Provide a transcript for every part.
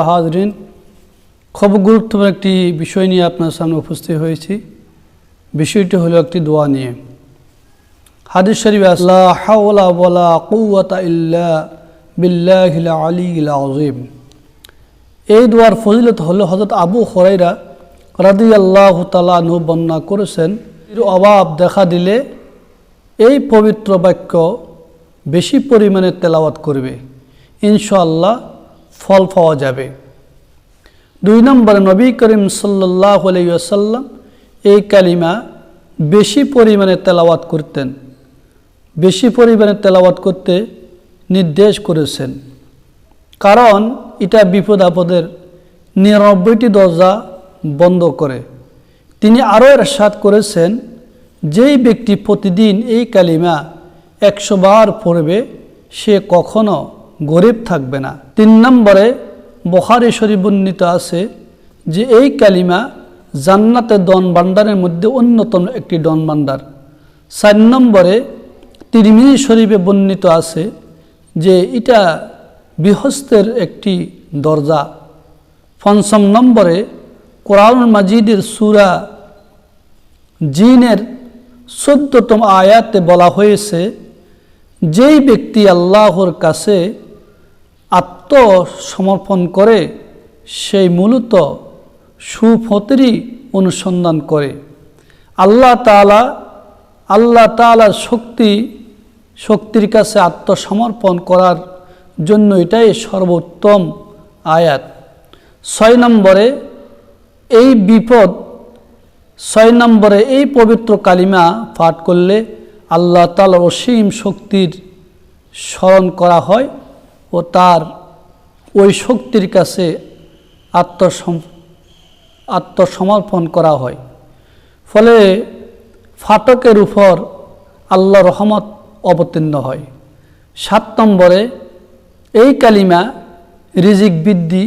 হাজরিন, খুব গুরুত্বপূর্ণ একটি বিষয় নিয়ে আপনার সামনে উপস্থিত হয়েছি। বিষয়টি হলো একটি দোয়া নিয়ে। হাদিস শরীফ আল্লাহ আলী আজিম এই দোয়ার ফজিলত হলো হজরত আবু হরাইরা রাদি আল্লাহ তালু বর্ণনা করেছেন এর অভাব দেখা দিলে এই পবিত্র বাক্য বেশি পরিমাণে তেলাওয়াত করবে। ইনশাআল্লাহ ফল পাওয়া যাবে। দুই নম্বরে নবী করিম সাল্লাহ আলাইসাল্লাম এই কালিমা বেশি পরিমাণে তেলাওয়াত করতেন। বেশি পরিমাণে তেলাওয়াত করতে নির্দেশ করেছেন। কারণ এটা বিপদ আপদের নিরানব্বইটি দরজা বন্ধ করে। তিনি আরও এরশাদ করেছেন, যেই ব্যক্তি প্রতিদিন এই কালিমা একশো বার পড়বে, সে কখনো গরিব থাকবে না। তিন নম্বরে বখারি শরীফ বর্ণিত আছে যে এই কালিমা জান্নাতের দন ভাণ্ডারের মধ্যে অন্যতম একটি ডন ভাণ্ডার চার নম্বরে তিরমিজি শরীফে বর্ণিত আছে যে এটা বৃহস্তের একটি দরজা। পঞ্চম নম্বরে কোরআন মাজিদের সুরা জিনের চোদ্দতম আয়াতে বলা হয়েছে যেই ব্যক্তি আল্লাহর কাছে আত্মসমর্পণ করে, সেই মূলত সুফতেরই অনুসন্ধান করে। আল্লাহ তালা আল্লাহ তালার শক্তি, শক্তির কাছে আত্মসমর্পণ করার জন্য এটাই সর্বোত্তম আয়াত। ছয় নম্বরে, এই বিপদ, ছয় নম্বরে এই পবিত্র কালিমা পাঠ করলে আল্লাহ তালার অসীম শক্তির স্মরণ করা হয় ও তার ওই শক্তির কাছে আত্মসম আত্মসমর্পণ করা হয়। ফলে ফাটকের উপর আল্লাহ রহমত অবতীর্ণ হয়। সাত নম্বরে এই কালিমা রিজিক বৃদ্ধি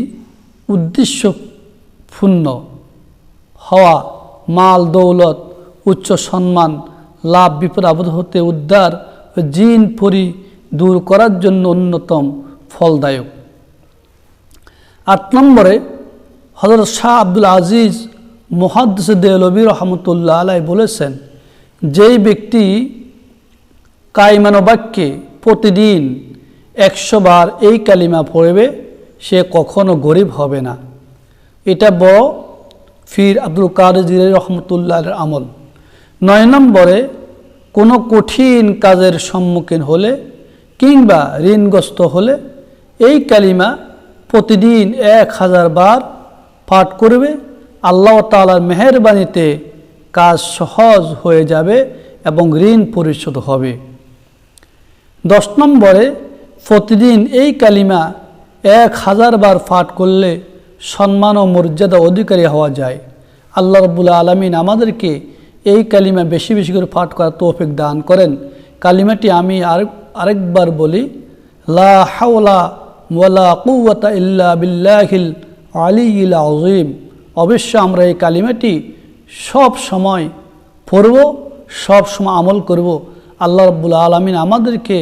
উদ্দেশ্যপূর্ণ হওয়া, মাল, দৌলত, উচ্চ সম্মান লাভ, বিপদ আপদ হতে উদ্ধার জিন পরি দূর করার জন্য অন্যতম ফলদায়ক। আট নম্বরে হজরত শাহ আব্দুল আজিজ মোহাদ্দস দেলবী রহমতুল্লাহ আলাই বলেছেন, যেই ব্যক্তি কাইমানো বাক্যে প্রতিদিন একশো বার এই কালিমা পড়বে, সে কখনো গরিব হবে না। এটা বড় ফির আব্দুল কাদের রহমতুল্লাহ আমল। নয় নম্বরে কোনো কঠিন কাজের সম্মুখীন হলে কিংবা ঋণগ্রস্ত হলে এই কালিমা প্রতিদিন এক হাজার বার পাঠ করবে। আল্লাহ তালার মেহরবানিতে কাজ সহজ হয়ে যাবে এবং ঋণ পরিশোধ হবে। দশ নম্বরে প্রতিদিন এই কালিমা এক হাজার বার পাঠ করলে সম্মান ও মর্যাদা অধিকারী হওয়া যায়। আল্লাহ রবুল্লা আলমিন আমাদেরকে এই কালিমা বেশি বেশি করে পাঠ করার তৌফিক দান করেন। কালিমাটি আমি আরেক আরেকবার বলি, লা হাওলা ওয়ালা কুয়াতা ইল্লা বিল্লাহিল আলী ইল আজিম অবশ্য আমরা এই কালিমাটি সব সময় পড়ব, সব সময় আমল করব। আল্লাহ রব্বুল আলমিন আমাদেরকে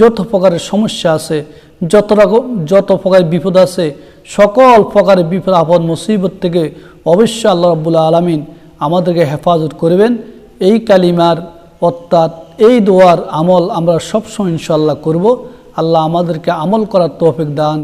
যত প্রকারের সমস্যা আছে, যত রকম যত প্রকারের বিপদ আছে, সকল প্রকারের বিপদ, আপদ, মুসিবত থেকে অবশ্যই আল্লাহ রব্বুল্লা আলমিন আমাদেরকে হেফাজত করবেন। এই কালিমার অর্থাৎ এই দোয়ার আমল আমরা সবসময় ইনশাল্লাহ করব। আল্লাহ আমাদেরকে আমল করার তৌফিক দান।